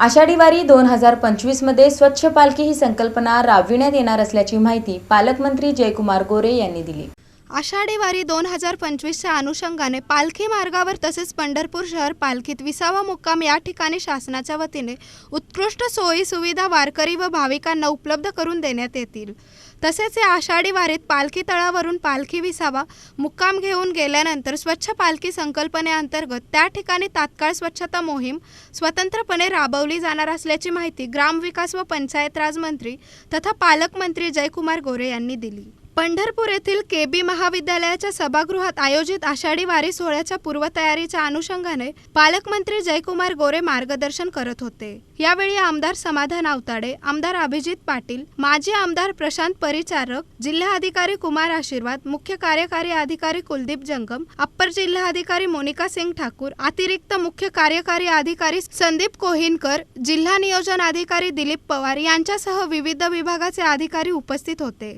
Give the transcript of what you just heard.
आषाढी वारी दोन हजार पंचवीसमध्ये स्वच्छ पालखी ही संकल्पना राबविण्यात येणार असल्याची माहिती पालकमंत्री जयकुमार गोरे यांनी दिली. आषाढी वारी दोन हजार पंचवीसच्या अनुषंगाने पालखी मार्गावर तसेच पंढरपूर शहर पालखीत विसावा मुक्काम या ठिकाणी शासनाच्या वतीने उत्कृष्ट सोयी सुविधा वारकरी व भाविकांना उपलब्ध करून देण्यात येतील. तसेच या आषाढी वारीत पालखी तळावरून पालखी विसावा मुक्काम घेऊन गेल्यानंतर स्वच्छ पालखी संकल्पनेअंतर्गत त्या ठिकाणी तात्काळ स्वच्छता मोहीम स्वतंत्रपणे राबवली जाणार असल्याची माहिती ग्रामविकास व पंचायत राज मंत्री तथा पालकमंत्री जयकुमार गोरे यांनी दिली. पंढरपूर येथील के बी महाविद्यालयाच्या सभागृहात आयोजित आषाढी वारी सोहळ्याच्या पूर्वतयारीच्या अनुषंगाने पालकमंत्री जयकुमार गोरे मार्गदर्शन करत होते. यावेळी आमदार समाधान आवताडे आमदार अभिजित पाटील माजी आमदार प्रशांत परिचारक जिल्हाधिकारी कुमार आशीर्वाद मुख्य कार्यकारी अधिकारी कुलदीप जंगम अप्पर जिल्हाधिकारी मोनिका सिंग ठाकूर अतिरिक्त मुख्य कार्यकारी अधिकारी संदीप कोहिनकर जिल्हा नियोजन अधिकारी दिलीप पवार यांच्यासह विविध विभागाचे अधिकारी उपस्थित होते.